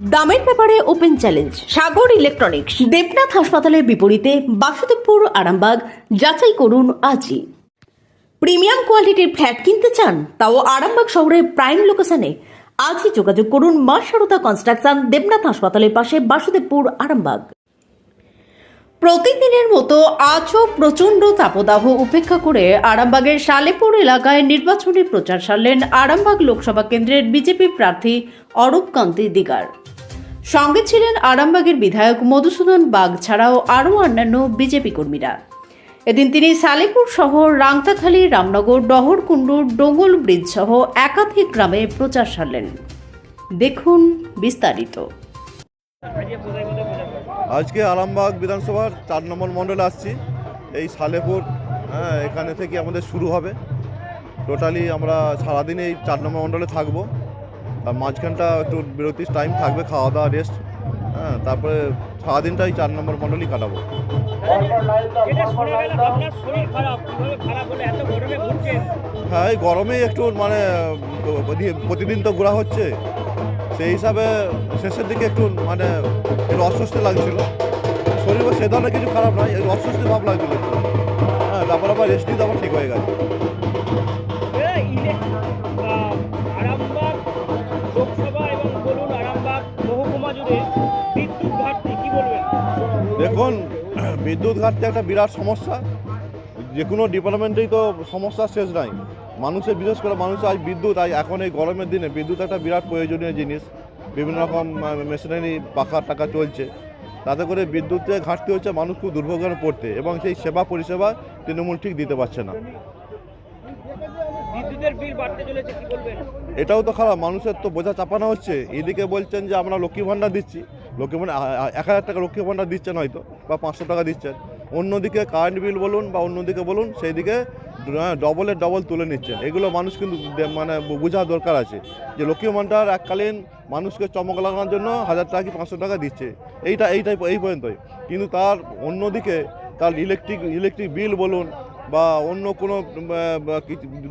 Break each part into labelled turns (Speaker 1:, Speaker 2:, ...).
Speaker 1: দামের ব্যাপারে open challenge Sagar electronics Debnath হাসপাতালের বিপরীতে বাসুদেবপুর, আরামবাগ, যাচাই করুন আজই। প্রিমিয়াম কোয়ালিটির ফ্ল্যাট কিনতে চান, তাও আরামবাগ শহরের প্রাইম লোকেশনে আজই যোগাযোগ করুন মা সারদা কনস্ট্রাকশন দেবনাথ হাসপাতালের পাশে বাসুদেবপুর, আরামবাগ। প্রতিদিনের মতো আজও প্রচণ্ড তাপদাহ উপেক্ষা করে আরামবাগের সালেপুর এলাকায় নির্বাচনী প্রচার সারলেন আরামবাগ লোকসভা কেন্দ্রের বিজেপি প্রার্থী অরূপ কান্তি দিগার। সঙ্গে ছিলেন আরামবাগের বিধায়ক মধুসূদন বাগ ছাড়াও আরও অন্যান্য বিজেপি কর্মীরা। এদিন তিনি সালেপুর শহর রাংতাখালী রামনগর ডহরকুণ্ডুর ডোঙ্গল ব্রিজ সহ একাধিক গ্রামে প্রচার সারলেন। দেখুন বিস্তারিত।
Speaker 2: আজকে আরামবাগ বিধানসভার চার নম্বর মণ্ডলে আসছি। এই সালেপুর হ্যাঁ এখানে থেকে আমাদের শুরু হবে। টোটালি আমরা সারাদিন এই চার নম্বর মণ্ডলে থাকব। আর মাঝখানটা একটু বিরতির টাইম থাকবে খাওয়া দাওয়া রেস্ট হ্যাঁ তারপরে সারাদিনটাই চার নম্বর মণ্ডলই কাটাবো। হ্যাঁ এই গরমে একটু মানে প্রতিদিন তো ঘোরা হচ্ছে। সেই হিসাবে শেষের দিকে একটু মানে একটু অস্বস্তি লাগছিল। শরীর সে ধরনের কিছু খারাপ নয় একটু অস্বস্তি ভাব লাগছিল। হ্যাঁ তারপর আবার রেস্ট নিতে আবার ঠিক হয়ে গেছে দেখুন বিদ্যুৎ ঘাটতি একটা বিরাট সমস্যা। যে কোনো ডিপার্টমেন্টেই তো সমস্যার শেষ নাই। মানুষের বিশেষ করে মানুষের আজ বিদ্যুৎ আজ এখন এই গরমের দিনে বিদ্যুৎ একটা বিরাট প্রয়োজনীয় জিনিস। বিভিন্ন রকম মেশিনারি পাখা টাকা চলছে। তাতে করে বিদ্যুতের ঘাটতি হচ্ছে মানুষ খুব দুর্ভোগে পড়তে এবং সেই সেবা পরিষেবা তৃণমূল ঠিক দিতে পারছে না। এটাও তো খারাপ মানুষের তো বোঝা চাপানো হচ্ছে। এদিকে বলছেন যে আমরা লক্ষ্মী ভাণ্ডার দিচ্ছি। লক্ষ্মী এক হাজার টাকা লক্ষ্মী ভাণ্ডার দিচ্ছেন হয়তো, বা পাঁচশো টাকা দিচ্ছেন। অন্যদিকে কারেন্ট বিল বলুন বা অন্যদিকে বলুন সেই দিকে ডবলের ডবল তুলে নিচ্ছেন। এগুলো মানুষ কিন্তু মানে বোঝা দরকার আছে। যে লক্ষ্মী ভাণ্ডার এককালীন মানুষকে চমক লাগানোর জন্য হাজার টাকা কি পাঁচশো টাকা দিচ্ছে। এইটা এইটাই এই পর্যন্তই। কিন্তু তার অন্যদিকে তার ইলেকট্রিক ইলেকট্রিক বিল বলুন বা অন্য কোনো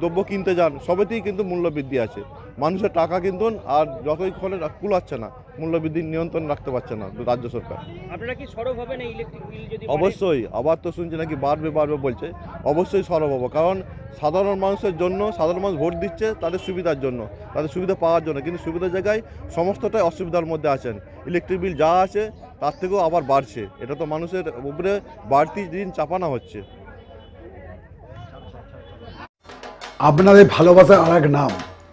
Speaker 2: দ্রব্য কিনতে যান, সবেতেই কিন্তু মূল্য বৃদ্ধি আছে। মানুষের টাকা কিন্তু আর যতই ক্ষণে কুলাচ্ছে না মূল্য বৃদ্ধির নিয়ন্ত্রণ রাখতে পারছে না রাজ্য সরকার।
Speaker 3: আপনারা কি সরব হবেন এই ইলেকট্রিক বিল যদি
Speaker 2: অবশ্যই আবার তো শুনছি নাকি বাড়বে বাড়বে বলছে। অবশ্যই সরব হব কারণ সাধারণ মানুষের জন্য সাধারণ মানুষ ভোট দিচ্ছে তাদের সুবিধার জন্য তাদের সুবিধা পাওয়ার জন্য কিন্তু সুবিধার জায়গায় সমস্তটাই অসুবিধার মধ্যে আছেন। ইলেকট্রিক বিল যা আছে তার থেকেও আবার বাড়ছে। এটা তো মানুষের উপরে বাড়তি দিন চাপানো হচ্ছে।
Speaker 4: আপনাদের ভালোবাসার আর এক নাম।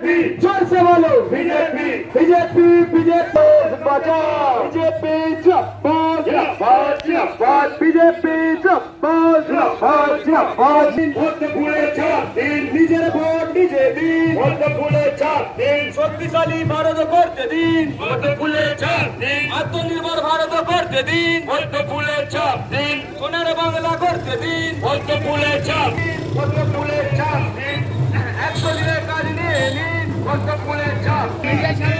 Speaker 5: জোরসে বলো। বিজেপি। বিজেপি বিজেপি বাঁচাও বিজেপি জিন্দাবাদ জিন্দাবাদ জিন্দাবাদ বিজেপি জিন্দাবাদ জিন্দাবাদ জিন্দাবাদ ভোট ভুলে চাপ দিন। নিজের ভোট নিজে দিন। ভোট ভুলে চাপ দিন। শক্তিশালী ভারত করতে দিন। ভোট ভুলে দিন। আত্মনির্ভর ভারত করতে দিন। ভোট ভুলে চাপ দিন। সোনার বাংলা করতে দিন। ভোট ভুলে চাপ দিন। ভোট ভোট চাপ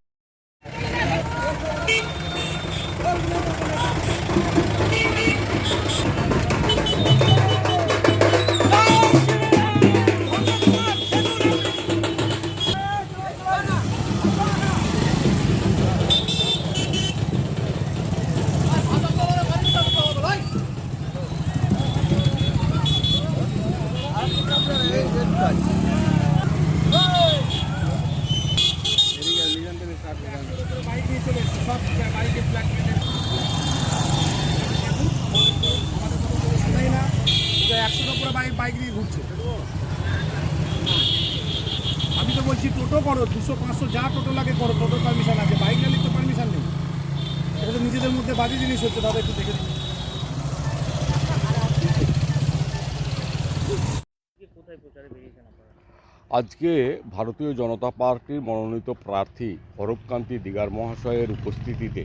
Speaker 6: Bike নিয়ে ঘুরছে। আমি তো বলছি, টোটো করো, দুশো, পাঁচশো, যা টোটো লাগে করো, টোটো পারমিশন আছে, বাইক নিয়ে তো পারমিশন নেই। এটা তো নিজেদের মধ্যে বাজে জিনিস হচ্ছে তাদের একটু দেখে
Speaker 7: আজকে ভারতীয় জনতা পার্টির মনোনীত প্রার্থী হরবকান্তি দিগার মহাশয়ের উপস্থিতিতে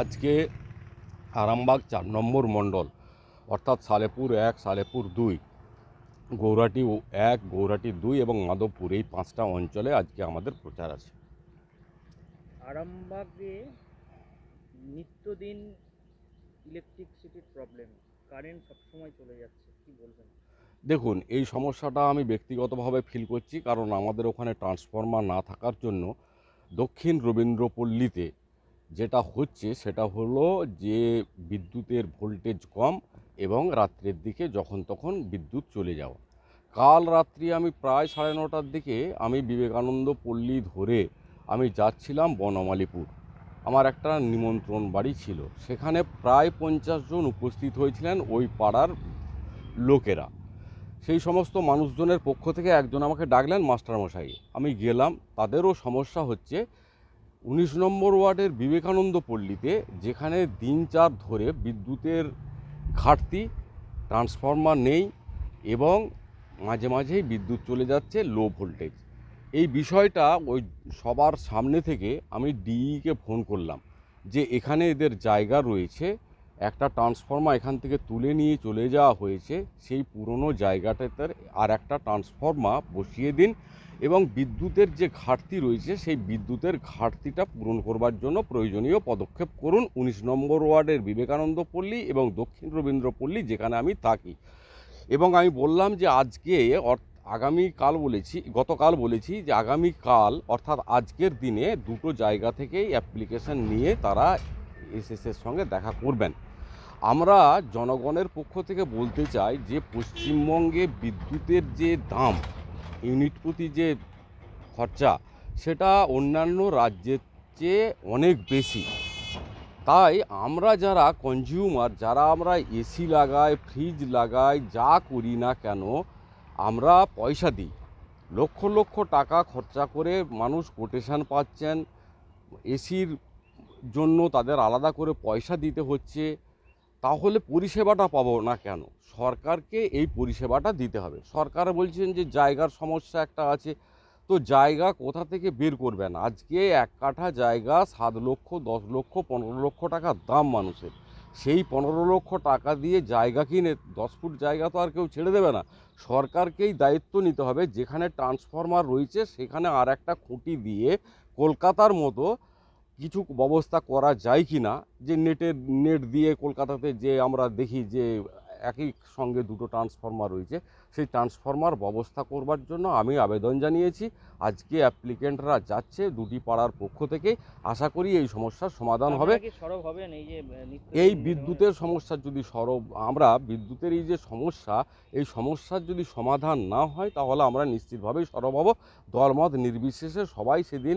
Speaker 7: আজকে আরামবাগ চার নম্বর মণ্ডল, অর্থাৎ সালেপুর এক, সালেপুর দুই গৌরাটি ও এক গৌরাটি দুই এবং মাধবপুর এই পাঁচটা অঞ্চলে আজকে আমাদের প্রচার আছে।
Speaker 3: আরামবাগে নিত্যদিন ইলেকট্রিসিটির প্রবলেম কারেন্ট সবসময় চলে যাচ্ছে কি বলবেন?
Speaker 7: দেখুন এই সমস্যাটা আমি ব্যক্তিগতভাবে ফিল করছি কারণ আমাদের ওখানে ট্রান্সফরমার না থাকার জন্য দক্ষিণ রবীন্দ্রপল্লীতে যেটা হচ্ছে সেটা হলো যে বিদ্যুতের ভোল্টেজ কম এবং রাত্রের দিকে যখন তখন বিদ্যুৎ চলে যাওয়া। কাল রাত্রি আমি প্রায় সাড়ে নটার দিকে আমি বিবেকানন্দ পল্লী ধরে আমি যাচ্ছিলাম বনমালীপুর। আমার একটা নিমন্ত্রণ বাড়ি ছিল। সেখানে প্রায় পঞ্চাশ জন উপস্থিত হয়েছিলেন ওই পাড়ার লোকেরা। সেই সমস্ত মানুষজনের পক্ষ থেকে একজন আমাকে ডাকলেন মাস্টারমশাই। আমি গেলাম, তাদেরও সমস্যা হচ্ছে উনিশ নম্বর ওয়ার্ডের বিবেকানন্দ পল্লীতে যেখানে দিন চার ধরে বিদ্যুতের ঘাটতি, ট্রান্সফরমার নেই এবং মাঝে মাঝেই বিদ্যুৎ চলে যাচ্ছে লো ভোল্টেজ। এই বিষয়টা ওই সবার সামনে থেকে আমি ডিইকে ফোন করলাম যে এখানে এদের জায়গা রয়েছে, একটা ট্রান্সফর্মার এখান থেকে তুলে নিয়ে চলে যাওয়া হয়েছে, সেই পুরনো জায়গাটাতে আর একটা ট্রান্সফর্মার বসিয়ে দিন। এবং বিদ্যুতের যে ঘাটতি রয়েছে, সেই বিদ্যুতের ঘাটতিটা পূরণ করবার জন্য প্রয়োজনীয় পদক্ষেপ করুন উনিশ নম্বর ওয়ার্ডের বিবেকানন্দ পল্লী এবং দক্ষিণ রবীন্দ্র পল্লী, যেখানে আমি থাকি। এবং আমি বললাম যে আজকে আগামীকাল বলেছি, গতকাল বলেছি যে আগামীকাল অর্থাৎ আজকের দিনে দুটো জায়গা থেকেই অ্যাপ্লিকেশন নিয়ে তারা এসএসের সঙ্গে দেখা করবেন। আমরা জনগণের পক্ষ থেকে বলতে চাই যে পশ্চিমবঙ্গে বিদ্যুতের যে দাম ইউনিট প্রতি যে খরচা, সেটা অন্যান্য রাজ্যের চেয়ে অনেক বেশি। তাই আমরা যারা কনজিউমার যারা আমরা এসি লাগাই ফ্রিজ লাগাই, যা করি না কেন, আমরা পয়সা দিই। লক্ষ লক্ষ টাকা খরচা করে মানুষ কোটেশান পাচ্ছেন এসির জন্য তাদের আলাদা করে পয়সা দিতে হচ্ছে। তাহলে পরিষেবাটা পাবো না কেন? সরকারকে এই পরিষেবাটা দিতে হবে। সরকার বলছেন যে জায়গার সমস্যা একটা আছে, তো জায়গা কোথা থেকে বের করবেন আজকে এক কাঠা জায়গা সাত লক্ষ, দশ লক্ষ, পনেরো লক্ষ টাকা দাম মানুষের। সেই পনেরো লক্ষ টাকা দিয়ে জায়গা কিনে, দশ ফুট জায়গা তো আর কেউ ছেড়ে দেবে না। সরকারকেই দায়িত্ব নিতে হবে, যেখানে ট্রান্সফরমার রয়েছে সেখানে আর একটা খুঁটি দিয়ে কলকাতার মতো কিছু ব্যবস্থা করা যায় কি না যে নেটের নেট দিয়ে কলকাতাতে যে আমরা দেখি যে একই সঙ্গে দুটো ট্রান্সফর্মার রয়েছে সেই ট্রান্সফর্মার ব্যবস্থা করবার জন্য আমি আবেদন জানিয়েছি। আজকে অ্যাপ্লিকেন্টরা যাচ্ছে দুটি পাড়ার পক্ষ থেকে। আশা করি এই সমস্যার সমাধান হবে।
Speaker 3: এই
Speaker 7: বিদ্যুতের সমস্যার যদি সরব আমরা বিদ্যুতের এই যে সমস্যা এই সমস্যার যদি সমাধান না হয় তাহলে আমরা নিশ্চিতভাবেই সরব হব। দলমত নির্বিশেষে সবাই সেদিন